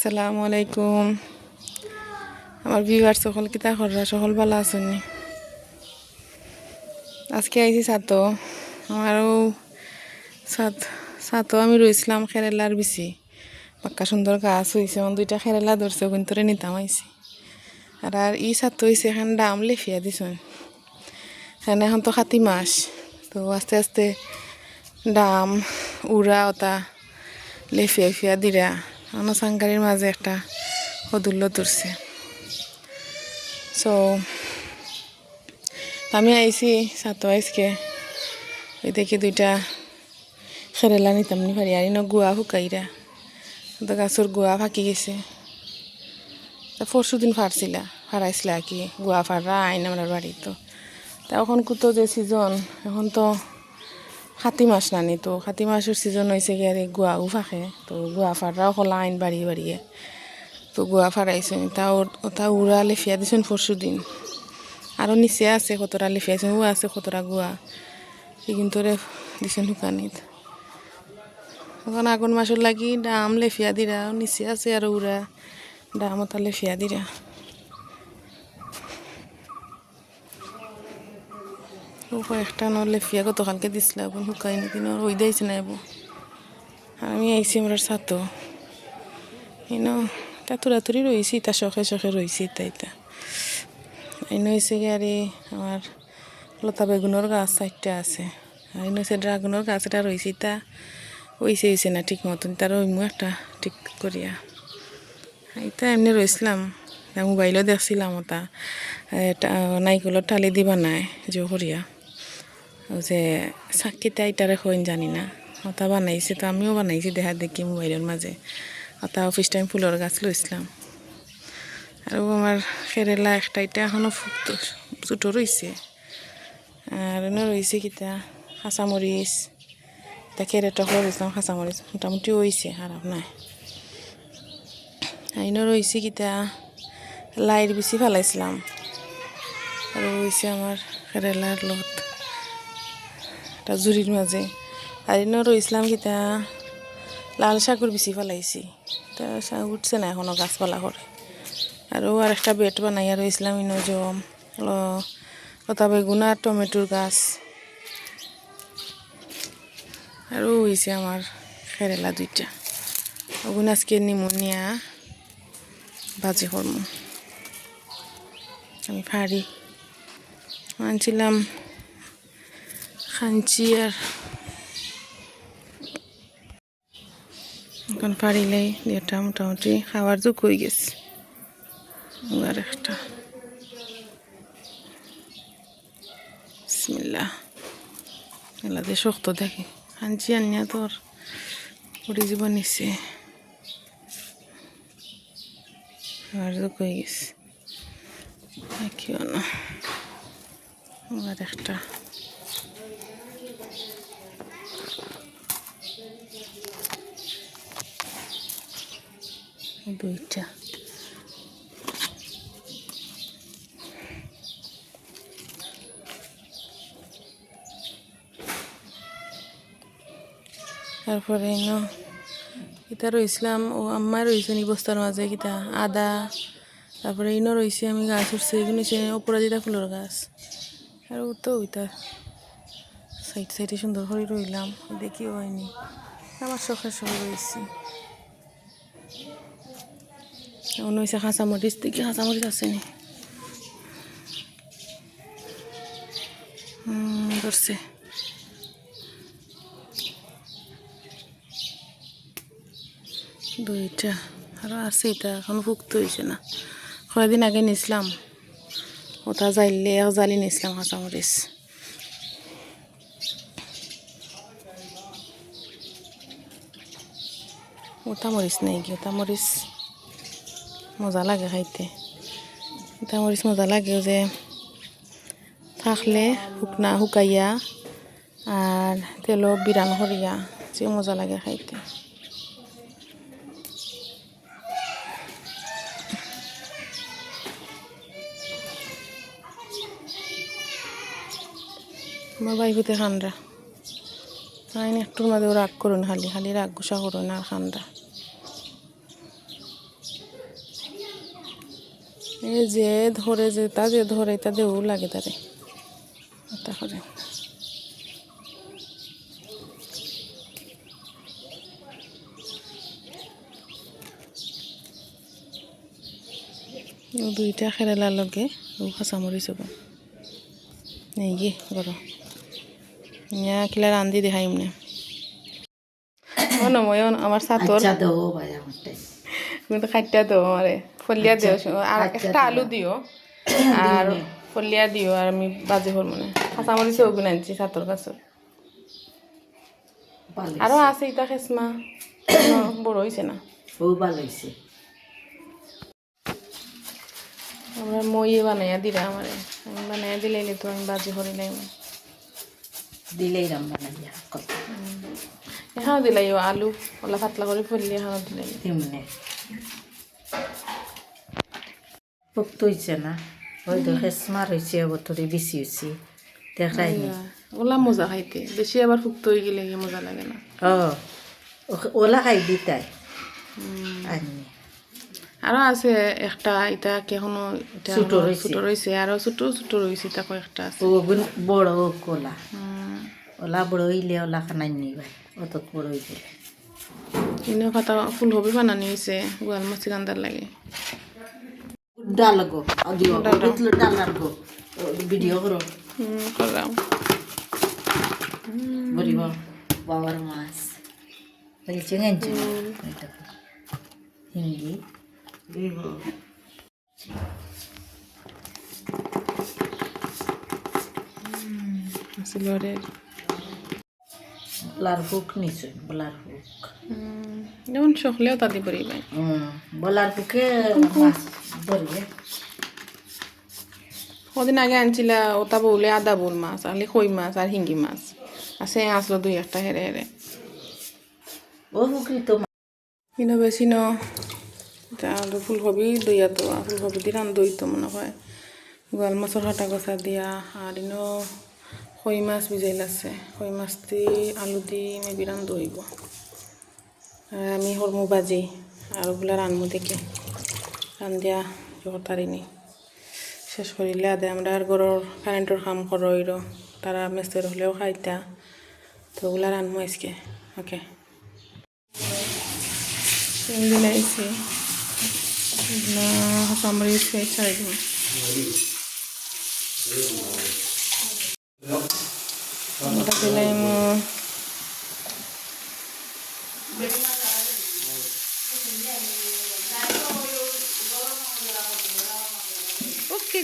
আসসালামু আলাইকুম। আমার বিবার সকল কিতা কররা সকল ভালো আছেন আজকে আইছি সাতো আমারও সাত সাতো আমি রইছিলাম খেরেলার বেশি পাক্কা সুন্দর গাছ হয়েছে আমার দুইটা খেরেলা ধরছে কিন্তু নিতাম আইছি। আর আর ই সাতো হয়েছে এখানে দাম লেফিয়া দিছেন। এখানে এখন তো খাতি মাস, তো আস্তে আস্তে দাম উড়া ওটা লেফিয়া ফিয়া দিরা। আমার সাংকারির মাঝে একটা হদুল্য তুলছে সো আমি আইছি সাতো আইসকে ওই দেখি দুইটা খেরেলা নিতাম নি পারি আর ইনো গুয়া শুকাইরা তো গাছর গুয়া ফাঁকি গেছে। তা পরশু দিন ফাড়ছিলা, ফাড়াইছিলা কি, গুয়া ফাড়া আইন আমার বাড়ি তো। তা এখন কুতো যে সিজন এখন তো খাতি মাছ নানি, তো খাতি মাছের সিজন হয়েছে কি আর গুয়াও ফাঁকে তো গুয়া ফাড়াও খোলা আইন বাড়িয়ে বাড়িয়ে তো গুয়া ফাড়াইছে তা ওটা উড়া লেফিয়া দিছেন পরশু দিন। আরও নিচে আছে কতটা লেফিয়াছেন ও আছে কতটা গুয়া কিন্তু দিছেন শুকানিত। এখন আগুন মাসের লাগি দাম লেফিয়া দিরা নিচে আছে আর উড়া দাম ওটা লেফিয়া দিরা কয়েকটা ন লেফিয়া গতকালকে দিছিল, এখন শুকাই নাকি ওই দিয়েছে না এবো। আর আমি আইসি আমার সাতো ইনো তা তুরাতুরি রয়েছি তা শখে শখে রয়েছি ইতা ইতা এনে হয়েছে গাড়ি আমার লতা বেগুনের গাছ চারটা আছে। আর এনে হয়েছে ড্রাগনের গাছ এটা রয়েছে তা হয়েছে হয়েছে না ঠিক মতন তার ওইমু একটা ঠিক করিয়া। এটা এমনি রয়েছিলাম মোবাইলও দেখছিলাম ওটা নাইকলের টালি দিবা নাই জো করিয়া। যে চাকিটা ইটারে হইন জানি না ওটা বানাইছে তো, আমিও বানাইছি দেখা দেখি মোবাইলের মাঝে। ওটা অফিস টাইম ফুলের গাছ লইছিলাম আৰু আমার কেরেলা একটা, এটা এখনও ফুকতো ছোটো রয়েছে আর এনে রয়েছে কিতা কাঁচামরিচ এটা কেরেটা করেছিলাম কাঁচামরিচ মোটামুটি হয়েছে খারাপ নাই। আইনও রয়েছে কিতা লাইট বেশি ফেলাইছিলাম আর রয়েছে আমার কেরেলার লত এটা জুরির মাঝে। আর এনে রয়েছিলাম কিতা লাল শাকুর বেশি ফেলাইছি তা উঠছে না এখনও গাছপালা করে আৰু আর একটা বেড বানাইয়া রয়েছিলাম ইনো যে লতা বেগুন আর টমেটোর গাছ। আৰু হয়েছে আমার কেরেলা দুইটা। ওগুন আজকে নিমোনিয়া, ভাজি করম আমি ফাড়ি আনছিলাম খাঞ্চি আর এখন ফাড়িলেই এটা মোটামুটি খাওয়ার যুগ হয়ে গেছে। আর একটা। দিয়ে শক্ত দেখি। খাঞ্চি আনিয়া তোর উড়ি যাব নিচে আর যুগ হয়ে গেছে। কিও না। আর একটা। দুইটা। তারপরে এনো এটা রইছিলাম ও আম্মা রয়েছে নি বস্তার মাঝে কিতা আদা। তারপরে ইনো রয়েছে আমি গাছ উঠছে, এগুলো সে অপরাজিতা ফুলের গাছ। আর ও তো ওইটা সাইড সাইডে সুন্দর করে রইলাম দেখি হয়নি। আমার শখের শখ রয়েছি মনে হয়েছে কাঁচামরিচ দেখি কাঁচামরিচ আছে নি ধরছে। দুইটা আরও আছে এটা, এখনও ফুক্ত হয়েছে না। কয়েকদিন আগে নিছিলাম। ওটা জাইলে এক জালি নিছিলাম কাঁচামরিচ ওটা মরিচ নেই কি? ওটা মরিচ মজা লাগে খাইতে। ওটা মরিচ মজা লাগে যে থাকলে শুকনা শুকাইয়া আর তেলত বিরান করিয়া যে মজা লাগে খাইতে। আমার বাইকুতে খান্ডা আইন একটুর মাঝেও রাগ করুন খালি খালি রাগ গুসা করুন আর খান্ডা এই যে ধরে যে তা যে ধরে তা দেও লাগে তারে। এটা করে দুইটা খেরেলার লগে খাঁচামরি চব নেই গে। গর ইয়া কিলা রান্ধি দেখাইম না? ও নময় আমার সাতর দেবো খাইটা দিও আমারে ফলিয়া দিও আর আচ্ছা একটা আলু দিও আর ফলিয়া দিও আর আমি বাজে হল মানে কাঁচামরিচ ওগুলো আনছি সাতর কাছে আরও আছে ইটা খেসমা। বড় হয়েছে না। ও ভালো হয়েছে আমরা মই বানাইয়া দিলে আমারে। আমি বানাইয়া দিলে তো আমি বাজি হরি নাই। দিলেই রাম বানাইয়া এখানে দিলাই আলু। ওলা পাতলা করে ফলিয়া এখানে দিলাই তেমনি। পোক্ত হয়েছে না। ওই তো হেসমার হয়েছে বতরে বেশি হয়েছে দেখাই ওলা মজা খাইতে। বেশি আবার শুক্ত হয়ে গেলে মজা লাগে না। ও ওলা খাই দিতাই। আনি আরও আছে একটা এটা কি এখনও এটা ছোট। ছোট রয়েছে আরও ছোট ছোট রয়েছে তা কয়েকটা আছে। ও বড় কোলা। ওলা বড় হইলে ওলা খানাই নি ভাই অত বড় হইলে ইনো পাতা ফুলকপি বানানি হয়েছে গোয়াল মাছি রান্দার লাগে। ডাল গো দিও বুতলো ডাল গো ভিডিও করো হুম করলাম বলিব বাবার মাছ বলছে গেঞ্জি হিন্দি বলিব সিলরের বলার হুক নিশ্চয় বলার হুক যেমন সখলেও তাদি পরি পাই হুম বলার হুকে মাছ ধরবে কদিন আগে আনছিলা ওটা বউলে আদা বোল মাছ আলে কই মাছ আর হিঙ্গি মাছ আছে আসলো দুই একটা হেরে হেরে কিনো বেশি ন তা ফুলকপি দইয়া তো ফুলকপি দিয়ে রান দই তো মনে হয় গোয়াল মাছের হাটা কষা দিয়া আর ইনো কই মাছ ভিজাই লাগছে কই মাছ দি আলু দি মেবি রান দইব আর আমি হরমু বাজি আর ওগুলা রানমু দেখে রান্ধিয়া জোর তারিনি শেষ করিলে আদে আমরা আর ঘরের কারেন্টর কাম করইর তারা মেস্তের হলেও খাইতা। তো ওগুলা রানমু আজকে ওকে তেল দিলাইছি দিব দিলাম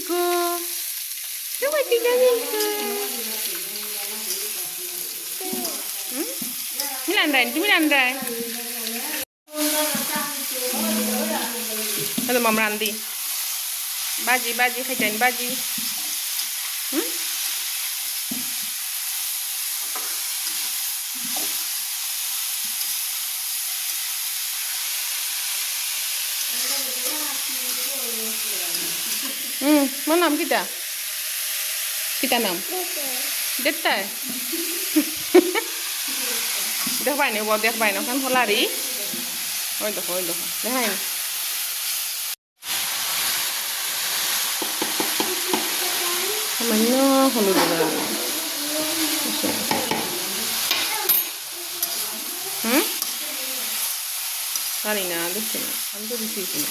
기다리고 정말 기다리고 응? 미란다 미란다 나도 맘을 안돼 바지 바지 회전 바지 Hmm, mana nam kita? Kita nam. Detta. দেখ পাই নি ব দেখ পাই না ওখান খোলারি ওই দেখো ওই দেখো দেখাই না সামান্য হলুদ হুম না দেখছি না আমি তো দিচ্ছি না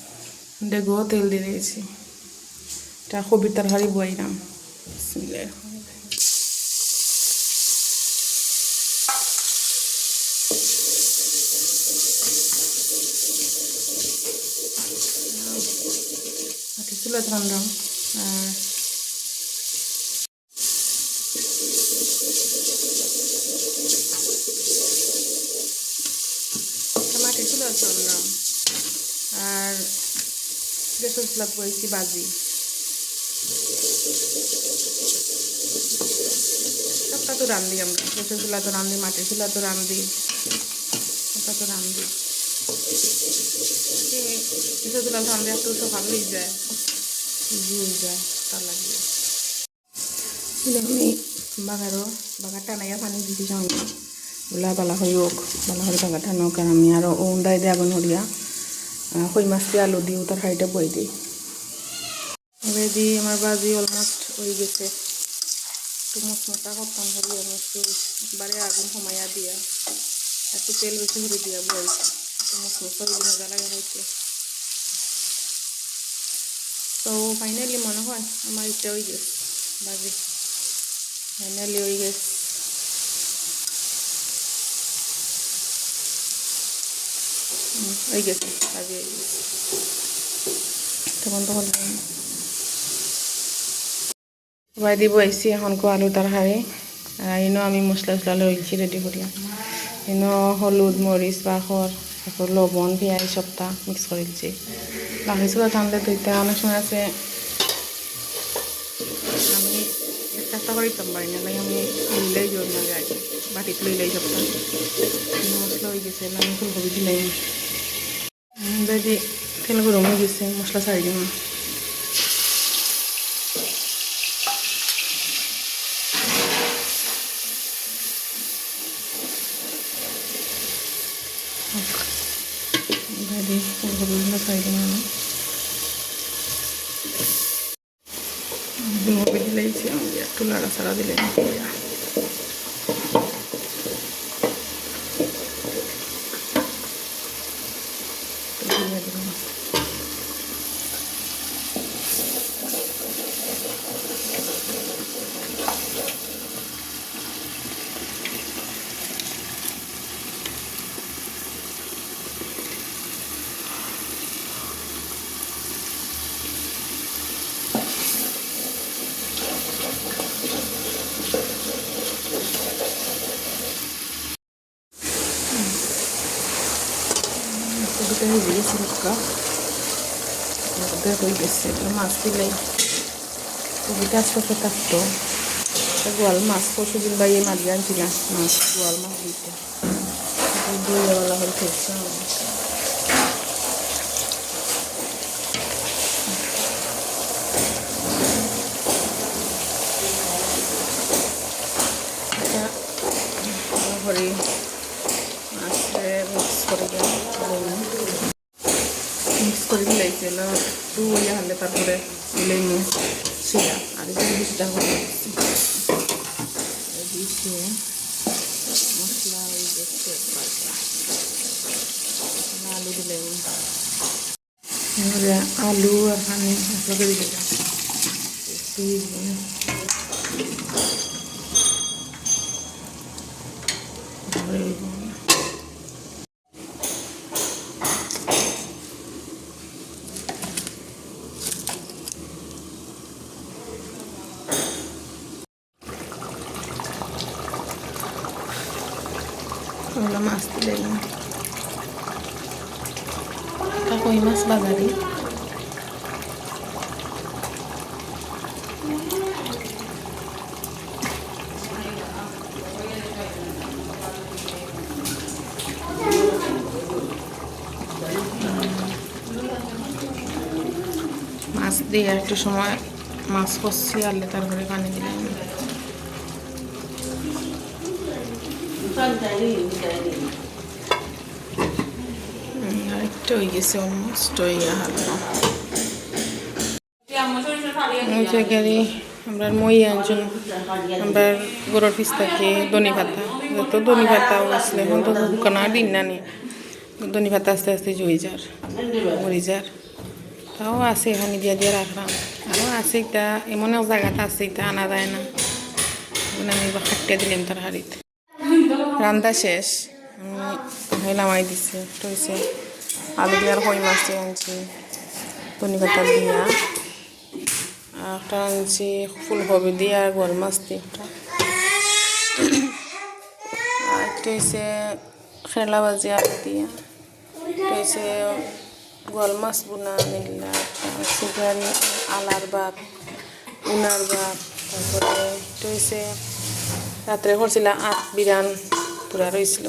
দেখো তেল দিয়ে দিয়েছি এটা কবির তরকারি বইলাম। Mati sulit rendang. Nah. Mati sulit আর গ্যাসের চুলাত বইছি বাজি। সবটা তো রান্ধি আমরা। গ্যাসের চুলা তো রান্ধি মাটির চুলা তো রান্ধি সবটা তো রান্ধি গ্যাসের চুলা রান্ধি একটু সকাল হয়ে যায়। ইজি যায়, তার লাগে। আমি বাগারও বাগার টানাইয়া পানি দিছি সঙ্গে ওলা বালা হয়ে হোক, বালা হয়ে বাগার টানো কারণ আমি আরও দাই দিয়ে আগুন হরিয়া কই মাছ দিয়ে আলু দিও তার হাইটা বই দিই। এবার দি আমার বাজি অলমোস্ট হয়ে গেছে। একটু মশমশা করতাম হরি আমি একটু একবারে আগুন কমাইয়া দিয়া, একটু তেল বেশি করে দিয়া বই একটু মশমশা হয়ে মজা লাগে হইতে তো ফাইনালি মনে হয় আমার এটা হয়ে গেছে, বাজি। ফাইনালি হয়ে গেছে। হয়ে গেছে হয়ে গেছে। তখন তখন সবাই দিব আইসি এখন কো আলু তরকারি। আর ইনো আমি মশলা টসলা লইছি রেডি করিয়া ইনো হলুদ মরিচ বাখর তারপর লবণ, পেঁয়াজ সবটা মিক্স করে দিচ্ছি লাগাইছিল ঠান্ডা দুইটা অনেক সময় আছে আমি দিতাম পারি না আমি লইলেই জোর না যাই বাটিত লইলেই সবটা মশলা হয়ে গেছে আমি ফুলকপি দিলাই যদি তেল গরম হয়ে গেছে মশলা ছাড়ি দিম Jadi ফুলকপিগুলো ছাড়ি দিম আমি ফুলকপি দিলেইছি আমি একটু লাড়া ছাড়া দিলে দিয়ে দিলাম কবিতা হয়ে গেছে রক্ষা ওদের হয়ে গেছে এগুলো মাছ দিলেই কবিতা আজকে থাকতো একটা গোয়াল মাছ পরশু দিন বাইয়ে মারি আনছি না মাছ গোয়াল মাছ দিতে দুইবেলা হয়ে খেয়েছে ঘরে মাছে মিক্স করে দিলাম মিক্স এলো একটু ইয়ে হলে তারপরে দিলাইমু সেটা। আর একটু বেশিটা করে দিয়েছি মশলা ওই দেখতে আলু দিলাম এবারে আলু আর পানি একটু তারপরে ওগুলো মাছ তুলে দিলাম এটা কই মাছ বাজারে মাছ দিয়ে একটু সময় মাছ কষছি আনলে তারপরে পানি দিলাম। আরেকটা হয়ে গেছে অলমোস্ট আমরা গরুর থাকে যত আসলে, এখন তো শুকানোর দিন না দনি আস্তে আস্তে জুই যার, মরি যার। তাও আছে এখানে দিয়া দিয়ে রাখলাম আরও আছে এটা এমন এক জায়গাতে আছে এটা আনা যায় না আমি এবার খাটিয়ে দিলাম তার হাড়িতে রান্না শেষ আমি নামাই দিছে তো হয়েছে আলু দিয়ার কই মাছ দিয়ে আনছি ধনি পাতা দিয়া আর একটা আনছি ফুলকপি দিয়ে আর গোল মাছ দিয়ে একটা আর একটা হয়েছে খেলা বাজি আলু দিয়া একটা হয়েছে গোয়াল মাছ বোনা নিলাম চিকেন আলার বাপ উনার বাপ তারপরে হয়েছে রাত্রে করছিলাম আট বিরান পুরা রয়েছিল